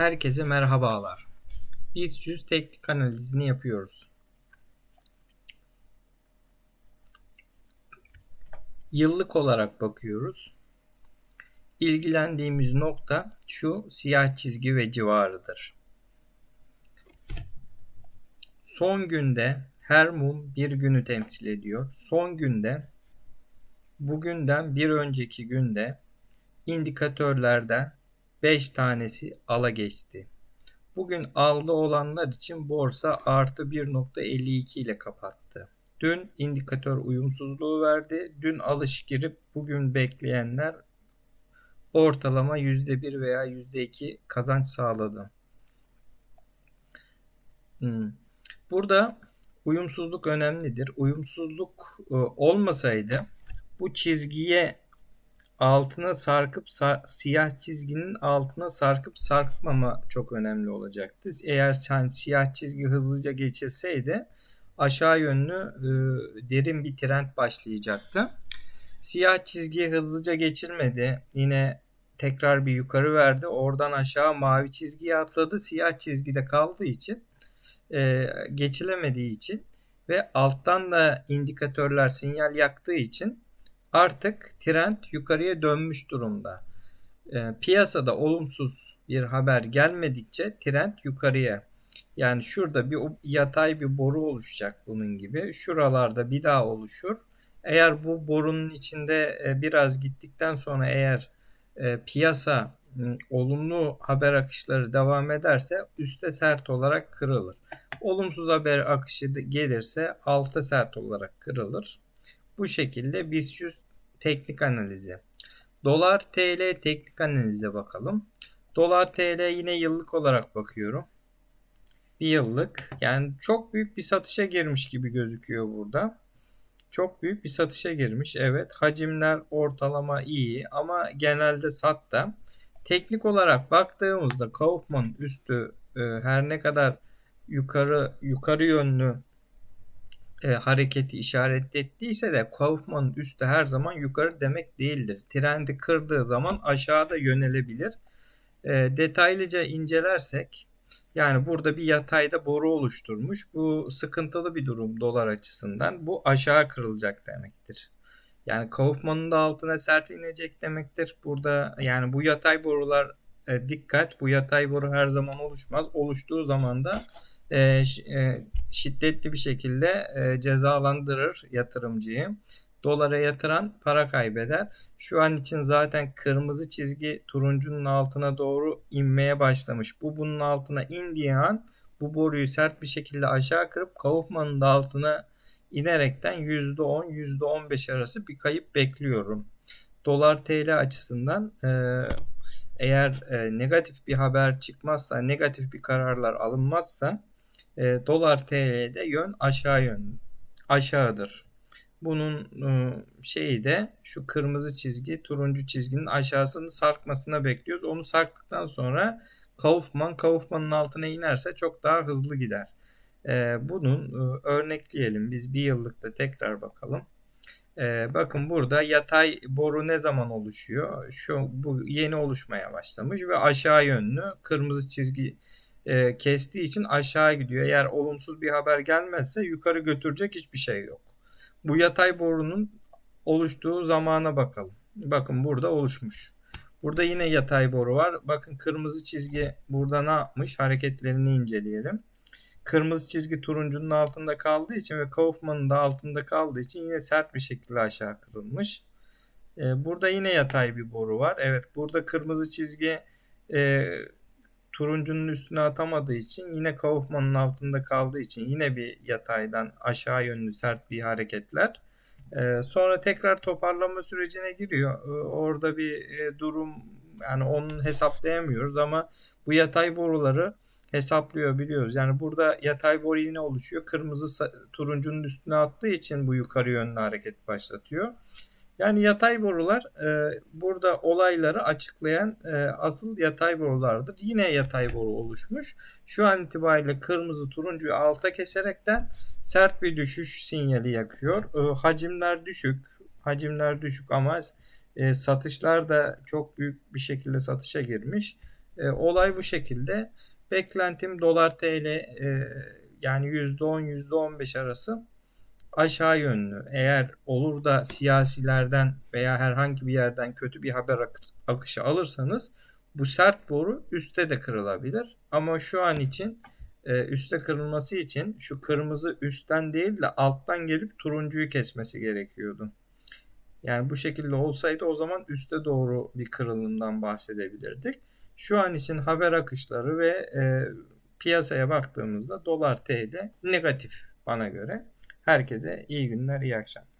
Herkese merhabalar. BIST 100 teknik analizini yapıyoruz. Yıllık olarak bakıyoruz. İlgilendiğimiz nokta şu siyah çizgi ve civarıdır. Son günde her mum bir günü temsil ediyor. Son günde bugünden bir önceki günde indikatörlerden 5 tanesi ala geçti. Bugün aldı olanlar için borsa artı 1.52 ile kapattı. Dün indikatör uyumsuzluğu verdi. Dün alış girip bugün bekleyenler ortalama %1 veya %2 kazanç sağladı. Hmm. Burada uyumsuzluk önemlidir. Uyumsuzluk e, olmasaydı bu çizgiye altına sarkıp sar, siyah çizginin altına sarkıp sarkmama çok önemli olacaktı. Eğer sen siyah çizgi hızlıca geçilseydi aşağı yönlü e, derin bir trend başlayacaktı. Siyah çizgi hızlıca geçilmedi. Yine tekrar bir yukarı verdi. Oradan aşağı mavi çizgiye atladı. Siyah çizgide kaldığı için e, geçilemediği için ve alttan da indikatörler sinyal yaktığı için artık trend yukarıya dönmüş durumda. E, piyasada olumsuz bir haber gelmedikçe trend yukarıya. Yani şurada bir yatay bir boru oluşacak bunun gibi. Şuralarda bir daha oluşur. Eğer bu borunun içinde e, biraz gittikten sonra eğer e, piyasa olumlu haber akışları devam ederse üste sert olarak kırılır. Olumsuz haber akışı gelirse alta sert olarak kırılır. Bu şekilde BIST 100 teknik analizi. Dolar TL teknik analize bakalım. Dolar TL yine yıllık olarak bakıyorum. Bir yıllık. Yani çok büyük bir satışa girmiş gibi gözüküyor burada. Çok büyük bir satışa girmiş. Evet hacimler ortalama iyi ama genelde satta. Teknik olarak baktığımızda Kaufman üstü e, her ne kadar yukarı yukarı yönlü e, hareketi işaret ettiyse de Kaufman'ın üstü her zaman yukarı demek değildir. Trendi kırdığı zaman aşağıda yönelebilir. E, detaylıca incelersek yani burada bir yatayda boru oluşturmuş. Bu sıkıntılı bir durum dolar açısından. Bu aşağı kırılacak demektir. Yani Kaufman'ın da altına sert inecek demektir. Burada yani bu yatay borular e, dikkat. Bu yatay boru her zaman oluşmaz. Oluştuğu zaman da e, e, şiddetli bir şekilde e, cezalandırır yatırımcıyı. Dolara yatıran para kaybeder. Şu an için zaten kırmızı çizgi turuncunun altına doğru inmeye başlamış. Bu bunun altına indiği an bu boruyu sert bir şekilde aşağı kırıp Kaufman'ın da altına inerekten %10 %15 arası bir kayıp bekliyorum. Dolar TL açısından e, eğer e, negatif bir haber çıkmazsa, negatif bir kararlar alınmazsa e, dolar TL'de yön aşağı yön aşağıdır. Bunun e, şeyi de şu kırmızı çizgi turuncu çizginin aşağısını sarkmasına bekliyoruz. Onu sarktıktan sonra Kaufman Kaufman'ın altına inerse çok daha hızlı gider. E, bunun e, örnekleyelim. Biz bir yıllıkta tekrar bakalım. E, bakın burada yatay boru ne zaman oluşuyor? Şu bu yeni oluşmaya başlamış ve aşağı yönlü kırmızı çizgi e, kestiği için aşağı gidiyor. Eğer olumsuz bir haber gelmezse yukarı götürecek hiçbir şey yok. Bu yatay borunun oluştuğu zamana bakalım. Bakın burada oluşmuş. Burada yine yatay boru var. Bakın kırmızı çizgi burada ne yapmış? Hareketlerini inceleyelim. Kırmızı çizgi turuncunun altında kaldığı için ve Kaufman'ın da altında kaldığı için yine sert bir şekilde aşağı kırılmış. Ee, burada yine yatay bir boru var. Evet burada kırmızı çizgi e, turuncunun üstüne atamadığı için yine Kaufman'ın altında kaldığı için yine bir yataydan aşağı yönlü sert bir hareketler. Ee, sonra tekrar toparlama sürecine giriyor. Ee, orada bir e, durum yani onu hesaplayamıyoruz ama bu yatay boruları hesaplıyor biliyoruz. Yani burada yatay boru yine oluşuyor. Kırmızı turuncunun üstüne attığı için bu yukarı yönlü hareket başlatıyor. Yani yatay borular e, burada olayları açıklayan e, asıl yatay borulardır. Yine yatay boru oluşmuş. Şu an itibariyle kırmızı turuncuyu alta keserekten sert bir düşüş sinyali yakıyor. E, hacimler düşük. Hacimler düşük ama e, satışlar da çok büyük bir şekilde satışa girmiş. E, olay bu şekilde. Beklentim dolar TL e, yani %10 %15 arası aşağı yönlü. Eğer olur da siyasilerden veya herhangi bir yerden kötü bir haber ak- akışı alırsanız bu sert boru üste de kırılabilir. Ama şu an için e, üste kırılması için şu kırmızı üstten değil de alttan gelip turuncuyu kesmesi gerekiyordu. Yani bu şekilde olsaydı o zaman üste doğru bir kırılımdan bahsedebilirdik. Şu an için haber akışları ve e, piyasaya baktığımızda dolar TL negatif bana göre. Herkese iyi günler, iyi akşamlar.